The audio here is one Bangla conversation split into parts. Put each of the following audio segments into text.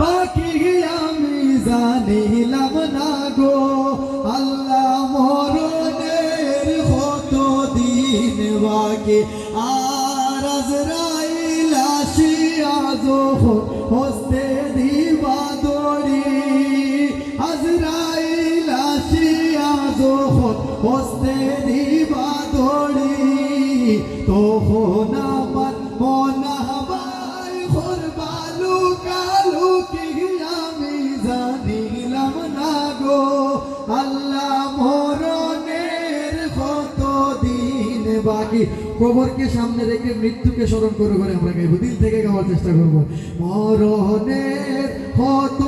বাকি আমি জানিলাম না গো। আল্লাহ মরণের কত দিন বাকি। আর আজরাইল আসিয়া যখন হস্তে দিবা দড়ি। আজরাইল আসিয়া যখন হস্তে দিবা দড়ি। তখন বাকি কবরকে সামনে রেখে মৃত্যুকে স্মরণ করে করে আমরা গাইব। দিল থেকে গাওয়ার চেষ্টা করব। মরণের হত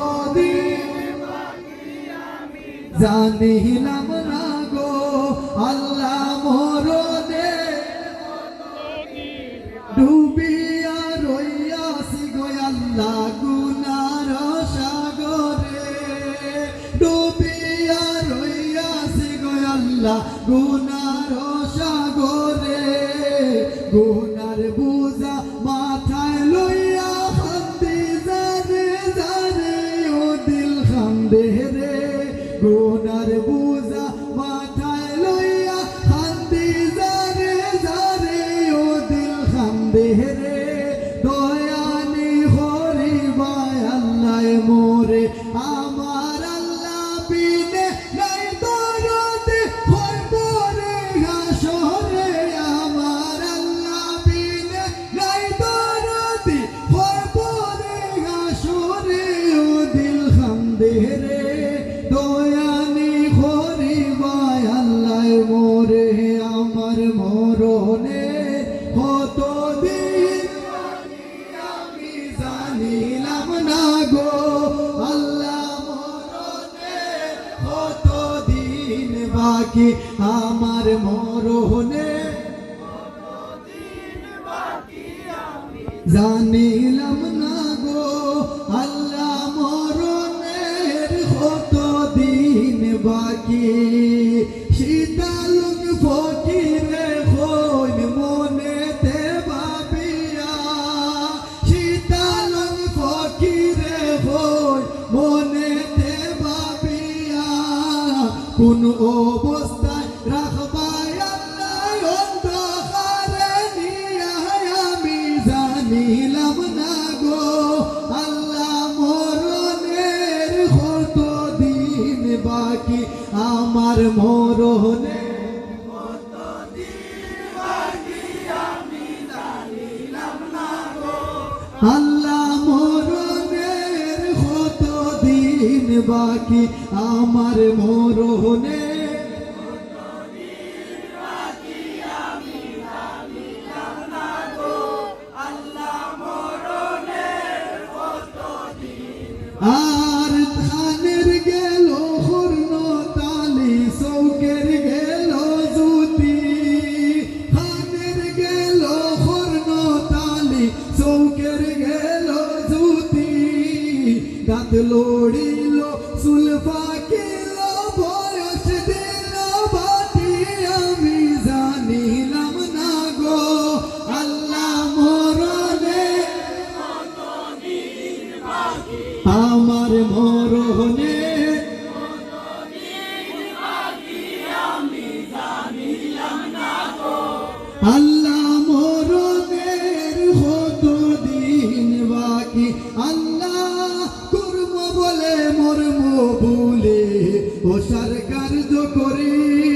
জানিলাম না গো, আল্লাহ মরণে ডুবিয়া গুনার বুঝা মাথায় লইয়া হান্দি জানে জানে ও দিল খান্দে রে। গুনার বুঝা মাথায় লইয়া হান্দি জানে জানে ও দিল খান্দে রে। দয়ানি হরি বায় আল্লাহ মোরে আমার কত দিন আমি জানিলাম না গো বাকি? আমার মরণে জানিলাম না গো, আল্লাহ মরণের কত দিন বাকি? কোন অবস্থায় রাখবাই আল্লাহ অন্ধকারে আমি জানিলাম না গো। আল্লাহ মরণের কত দিন বাকি? আমার মরণে আল্লাহ বাকি আমার মরণে। আর ধানের গেল হর্ণ তালি চৌকের গেল জুতি ধানের গেল হর্ণ তালি চৌকের গেল জুতি দাঁত লড়িল পাকিল বয়স দিল না গো। আল্লাহ মরণে আমার মরণে আল্লাহ করি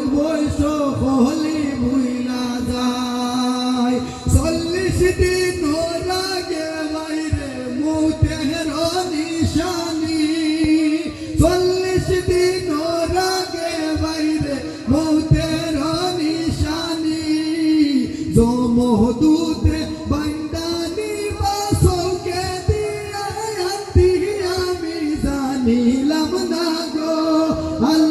বয়স হলি ভুইলা যায়। চল্লিশ দিন লাগে বাইরে মুতের নিশানি। চল্লিশ দিন লাগে বাইরে মুতের নিশানি। জমদূতে বান্দানি বাসকে দিয়া আন্তি আমি জানিলাম না গো। আল্লাহ